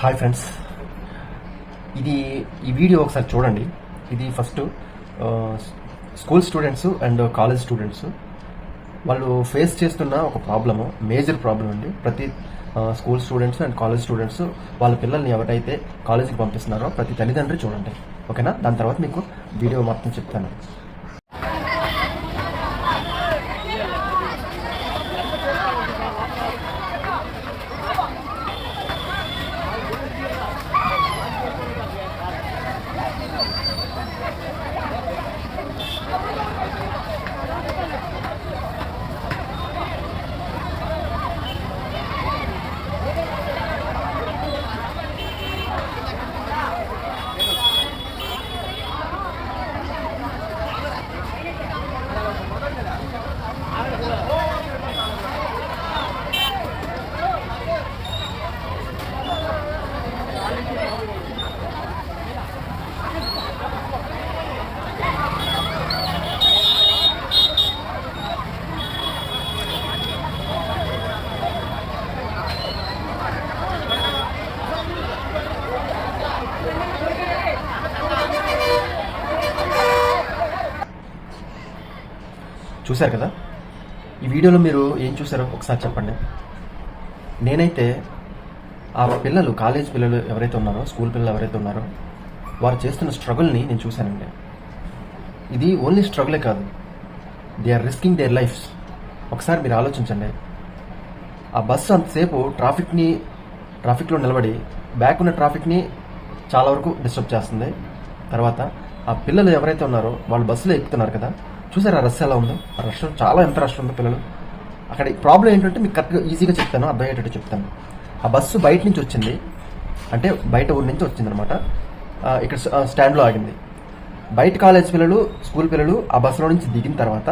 Hi friends. ఇది ఈ video ఒకసారి చూడండి. ఇది first school students and college students. వాళ్ళు ఫేస్ చేస్తున్న ఒక ప్రాబ్లము మేజర్ ప్రాబ్లం అండి. ప్రతి school students and college students వాళ్ళ పిల్లల్ని ఎవరైతే కాలేజీకి పంపిస్తున్నారో ప్రతి తల్లిదండ్రి చూడండి. ఓకేనా? దాని తర్వాత మీకు వీడియో మొత్తం చెప్తాను. చూశారు కదా? ఈ వీడియోలో మీరు ఏం చూసారో ఒకసారి చెప్పండి. నేనైతే ఆ పిల్లలు కాలేజ్ పిల్లలు ఎవరైతే ఉన్నారో స్కూల్ పిల్లలు ఎవరైతే ఉన్నారో వారు చేస్తున్న స్ట్రగుల్ని నేను చూశానండి. ఇది ఓన్లీ స్ట్రగులే కాదు. They are risking their lives ఒకసారి మీరు ఆలోచించండి. ఆ బస్సు అంతసేపు ట్రాఫిక్ని ట్రాఫిక్లో నిలబడి బ్యాక్ ఉన్న ట్రాఫిక్ని చాలా వరకు డిస్టర్బ్ చేస్తుంది. తర్వాత ఆ పిల్లలు ఎవరైతే ఉన్నారో వాళ్ళు బస్సులో ఎక్కుతున్నారు కదా చూసారు ఆ రష్ ఎలా ఉందో? ఆ రష్ చాలా ఎంత రష్ ఉందో పిల్లలు. అక్కడ ప్రాబ్లం ఏంటంటే మీకు కరెక్ట్గా ఈజీగా చెప్తాను అర్థమయ్యేటట్టు చెప్తాను. ఆ బస్సు బయట నుంచి వచ్చింది. అంటే బయట ఊరి నుంచి వచ్చిందనమాట అనమాట ఇక్కడ స్టాండ్లో ఆగింది. బయట కాలేజ్ పిల్లలు స్కూల్ పిల్లలు ఆ బస్సులో నుంచి దిగిన తర్వాత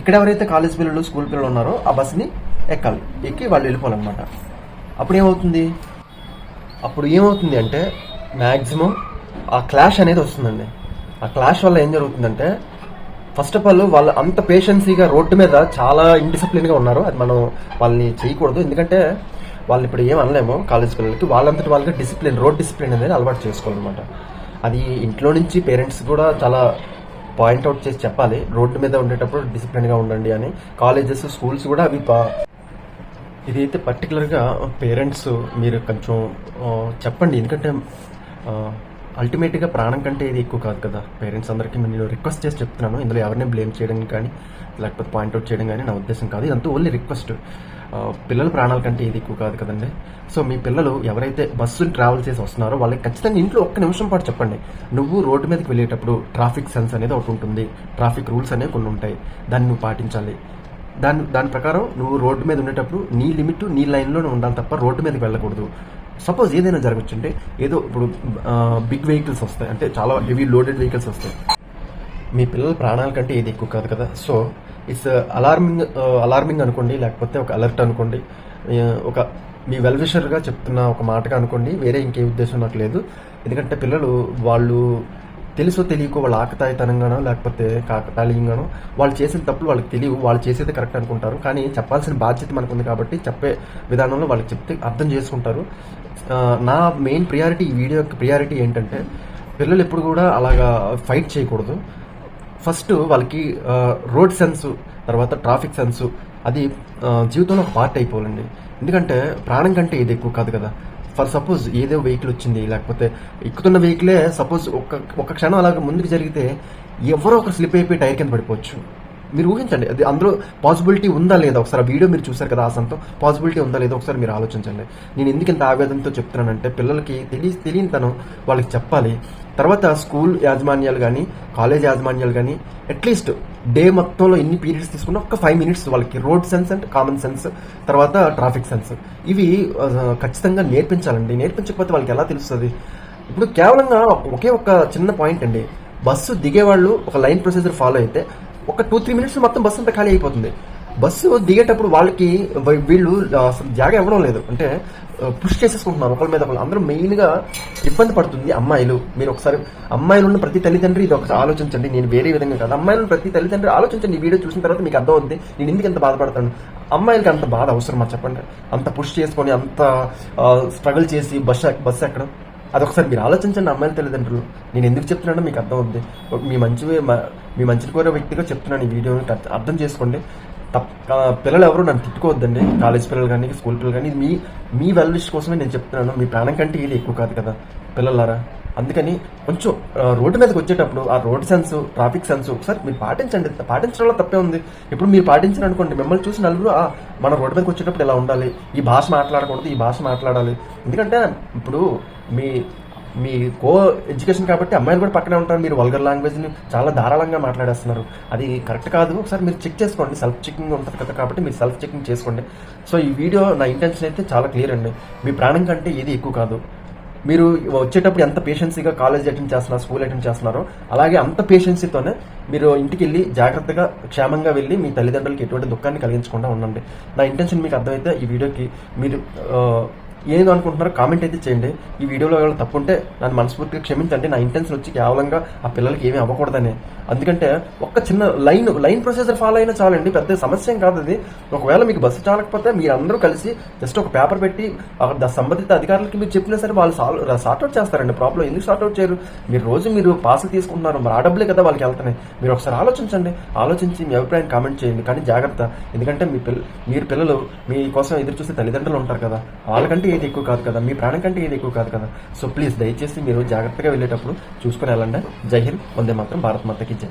ఇక్కడ ఎవరైతే కాలేజ్ పిల్లలు స్కూల్ పిల్లలు ఉన్నారో ఆ బస్సుని ఎక్కాలి. ఎక్కి వాళ్ళు వెళ్ళిపోవాలన్నమాట. అప్పుడు ఏమవుతుంది? అప్పుడు ఏమవుతుంది అంటే మ్యాక్సిమం ఆ క్లాష్ అనేది వస్తుందండి. ఆ క్లాష్ వల్ల ఏం జరుగుతుందంటే ఫస్ట్ ఆఫ్ ఆల్ వాళ్ళు అంత పేషెన్సీగా రోడ్డు మీద చాలా ఇండిసిప్లిన్గా ఉన్నారు. అది మనం వాళ్ళని చేయకూడదు. ఎందుకంటే వాళ్ళు ఇప్పుడు ఏం అనలేము కాలేజ్ పిల్లలకి. వాళ్ళంతటి వాళ్ళకి డిసిప్లిన్ రోడ్ డిసిప్లిన్ అనేది అలవాటు చేసుకోవాలన్నమాట. అది ఇంట్లో నుంచి పేరెంట్స్ కూడా చాలా పాయింట్అవుట్ చేసి చెప్పాలి. రోడ్డు మీద ఉండేటప్పుడు డిసిప్లిన్గా ఉండండి అని. కాలేజెస్ స్కూల్స్ కూడా అవి పా- ఇదైతే పర్టికులర్గా పేరెంట్స్ మీరు కొంచెం చెప్పండి. ఎందుకంటే అల్టిమేట్గా ప్రాణం కంటే ఇది ఎక్కువ కాదు కదా. పేరెంట్స్ అందరికీ నేను రిక్వెస్ట్ చేసి చెప్తున్నాను. ఇందులో ఎవరిని బ్లేమ్ చేయడం కానీ లేకపోతే పాయింట్అవుట్ చేయడం కానీ నా ఉద్దేశం కాదు. ఇదంతా ఓన్లీ రిక్వెస్ట్ పిల్లల ప్రాణాల కంటే ఇది ఎక్కువ కాదు కదండి. సో మీ పిల్లలు ఎవరైతే బస్సుని ట్రావెల్ చేసి వస్తున్నారో వాళ్ళకి ఖచ్చితంగా ఇంట్లో ఒక్క నిమిషం పాటు చెప్పండి. నువ్వు రోడ్డు మీదకి వెళ్ళేటప్పుడు ట్రాఫిక్ సెన్స్ అనేది ఒకటి ఉంటుంది. ట్రాఫిక్ రూల్స్ అనేవి కొన్ని ఉంటాయి. దాన్ని నువ్వు పాటించాలి. దాని దాని ప్రకారం నువ్వు రోడ్డు మీద ఉండేటప్పుడు నీ లిమిట్ నీ లైన్లోనే ఉండాలి తప్ప రోడ్డు మీదకి వెళ్ళకూడదు. సపోజ్ ఏదైనా జరగచ్చు అంటే ఏదో ఇప్పుడు బిగ్ వెహికల్స్ వస్తాయి. అంటే చాలా హెవీ లోడెడ్ వెహికల్స్ వస్తాయి. మీ పిల్లల ప్రాణాల కంటే ఏది ఎక్కువ కాదు కదా. సో ఇట్స్ అలార్మింగ్ అలార్మింగ్ అనుకోండి లేకపోతే ఒక అలర్ట్ అనుకోండి ఒక మీ వెల్విషర్గా చెప్తున్న ఒక మాటగా అనుకోండి వేరే ఇంకే ఉద్దేశం నాకు లేదు. ఎందుకంటే పిల్లలు వాళ్ళు తెలుసో తెలియకో వాళ్ళ ఆకతాయితనంగానో లేకపోతే కాకతాళీయంగానో వాళ్ళు చేసిన తప్పులు వాళ్ళకి తెలియవు వాళ్ళు చేసేది కరెక్ట్ అనుకుంటారు. కానీ చెప్పాల్సిన బాధ్యత మనకుంది కాబట్టి చెప్పే విధానంలో వాళ్ళకి చెప్తే అర్థం చేసుకుంటారు. నా మెయిన్ ప్రియారిటీ ఈ వీడియో యొక్క ప్రియారిటీ ఏంటంటే పిల్లలు ఎప్పుడు కూడా అలాగా ఫైట్ చేయకూడదు. ఫస్ట్ వాళ్ళకి రోడ్ సెన్స్ తర్వాత ట్రాఫిక్ సెన్స్ అది జీవితంలో ఒక పార్ట్ అయిపోవాలండి. ఎందుకంటే ప్రాణం కంటే ఇది ఎక్కువ కాదు కదా. ఫర్ సపోజ్ ఏదో వెహికల్ వచ్చింది లేకపోతే ఎక్కుతున్న వెహికలే సపోజ్ ఒక్క ఒక క్షణం అలాగ ముందుకు జరిగితే ఎవరో ఒకరు స్లిప్ అయిపోయి టైర్ కింద పడిపోవచ్చు. మీరు ఊహించండి అది అందులో పాసిబిలిటీ ఉందా లేదా? ఒకసారి ఆ వీడియో మీరు చూసారు కదా ఆ పాసిబిలిటీ ఉందా లేదా? ఒకసారి మీరు ఆలోచించండి. నేను ఎందుకు ఇంత ఆవేదనతో చెప్తున్నానంటే పిల్లలకి తెలియ తెలియని తను వాళ్ళకి చెప్పాలి. తర్వాత స్కూల్ యాజమాన్యాలు కానీ కాలేజ్ యాజమాన్యాలు కానీ అట్లీస్ట్ డే మొత్తంలో ఎన్ని పీరియడ్స్ తీసుకున్నా ఒక ఫైవ్ మినిట్స్ వాళ్ళకి. Road sense and common sense తర్వాత ట్రాఫిక్ సెన్స్ ఇవి ఖచ్చితంగా నేర్పించాలండి. నేర్పించకపోతే వాళ్ళకి ఎలా తెలుస్తుంది? ఇప్పుడు కేవలంగా ఒకే ఒక చిన్న పాయింట్ అండి. బస్సు దిగేవాళ్ళు ఒక లైన్ ప్రొసీజర్ ఫాలో అయితే ఒక టూ త్రీ మినిట్స్ మొత్తం బస్సు అంతా ఖాళీ అయిపోతుంది. బస్సు దిగేటప్పుడు వాళ్ళకి వీళ్ళు అసలు జాగా ఇవ్వడం లేదు. అంటే పుష్ చేసేసుకుంటున్నారు ఒకళ్ళ మీద ఒకళ్ళు. అందరూ మెయిన్గా ఇబ్బంది పడుతుంది అమ్మాయిలు. మీరు ఒకసారి అమ్మాయిలు ఉన్న ప్రతి తల్లిదండ్రి ఇది ఒకసారి ఆలోచించండి. నేను వేరే విధంగా కాదు. అమ్మాయిలు ప్రతి తల్లిదండ్రి ఆలోచించండి. ఈ వీడియో చూసిన తర్వాత మీకు అర్థం అవుతుంది నేను ఎందుకు ఎంత బాధపడతాను? అమ్మాయిలకి అంత బాధ అవసరమా చెప్పండి. అంత పుష్ చేసుకొని అంత స్ట్రగుల్ చేసి బస్ బస్సు ఎక్కడం? అదొకసారి మీరు ఆలోచించండి అమ్మాయిల తల్లిదండ్రులు. నేను ఎందుకు చెప్తున్నానో మీకు అర్థం అవుద్ది మీ మంచి మీ మంచి కోరే వ్యక్తిగా చెప్తున్నాను ఈ వీడియోని. అర్థం చేసుకోండి. తప్ప పిల్లలు ఎవరు నన్ను తిట్టుకోవద్దండి. కాలేజ్ పిల్లలు కానీ స్కూల్ పిల్లలు కానీ ఇది మీ మీ వెల్విష్ కోసమే నేను చెప్తున్నాను. మీ ప్రాణం కంటే ఇది ఎక్కువ కాదు కదా పిల్లలారా. అందుకని కొంచెం రోడ్డు మీదకి వచ్చేటప్పుడు ఆ రోడ్ సెన్స్ ట్రాఫిక్ సెన్స్ ఒకసారి మీరు పాటించండి. పాటించడంలో తప్పే ఉంది. ఇప్పుడు మీరు పాటించారు అనుకోండి మిమ్మల్ని చూసి నలుగురు "ఆ, మన రోడ్డు మీదకి వచ్చేటప్పుడు ఇలా ఉండాలి. ఈ భాష మాట్లాడకూడదు ఈ భాష మాట్లాడాలి. ఎందుకంటే ఇప్పుడు మీ మీ కో ఎడ్యుకేషన్ కాబట్టి అమ్మాయిలు కూడా పక్కనే ఉంటారు. మీరు వల్గర్ లాంగ్వేజ్ని చాలా ధారాళంగా మాట్లాడేస్తున్నారు. అది కరెక్ట్ కాదు. ఒకసారి మీరు చెక్ చేసుకోండి. సెల్ఫ్ చెకింగ్ ఉంటుంది కదా కాబట్టి మీరు సెల్ఫ్ చెకింగ్ చేసుకోండి. సో ఈ వీడియో నా ఇంటెన్షన్ అయితే చాలా క్లియర్ అండి. మీ ప్రాణం కంటే ఏది ఎక్కువ కాదు. మీరు వచ్చేటప్పుడు ఎంత పేషెన్సీగా కాలేజ్ అటెండ్ చేస్తున్నారు స్కూల్ అటెండ్ చేస్తున్నారో అలాగే అంత పేషెన్సీతోనే మీరు ఇంటికి వెళ్ళి జాగ్రత్తగా క్షేమంగా వెళ్ళి మీ తల్లిదండ్రులకి ఎటువంటి దుఃఖాన్ని కలిగించకుండా ఉండండి. నా ఇంటెన్షన్ మీకు అర్థమైతే ఈ వీడియోకి మీరు ఏదో అనుకుంటున్నారో కామెంట్ అయితే చేయండి. ఈ వీడియోలో ఏమైనా తప్పు ఉంటే నన్ను మనస్ఫూర్తిగా క్షమించండి. నా ఇంటెన్షన్ వచ్చి కేవలంగా ఆ పిల్లలకి ఏమీ అవ్వకూడదని. అందుకంటే ఒక్క చిన్న లైన్ లైన్ ప్రొసీజర్ ఫాలో అయినా చాలండి. పెద్ద సమస్య ఏం కాదు అది. ఒకవేళ మీకు బస్సు చాలకపోతే మీరు అందరూ కలిసి జస్ట్ ఒక పేపర్ పెట్టి సంబంధిత అధికారులకి మీరు చెప్పినా సరే వాళ్ళు సాల్వ్ అవుట్ చేస్తారండి. ప్రాబ్లం ఎందుకు సార్ట్అవుట్ చేయరు? మీరు రోజు మీరు పాసులు తీసుకుంటున్నారు. మరి ఆ డబ్బులే కదా వాళ్ళకి వెళ్తున్నాయి. మీరు ఒకసారి ఆలోచించండి. ఆలోచించి మీ అభిప్రాయం కామెంట్ చేయండి. కానీ జాగ్రత్త. ఎందుకంటే మీ పిల్ల మీరు పిల్లలు మీ కోసం ఎదురు చూసే తల్లిదండ్రులు ఉంటారు కదా. వాళ్ళకంటే ఇది ఎక్కువ కాదు కదా మీ ప్రాణం కంటే ఇది ఎక్కువ కాదు కదా. సో ప్లీజ్ దయచేసి మీరు జాగ్రత్తగా వెళ్ళేటప్పుడు చూసుకుని వెళ్ళండి. జై హింద్ వందే మాత్రం భారత్ మాతకి జై.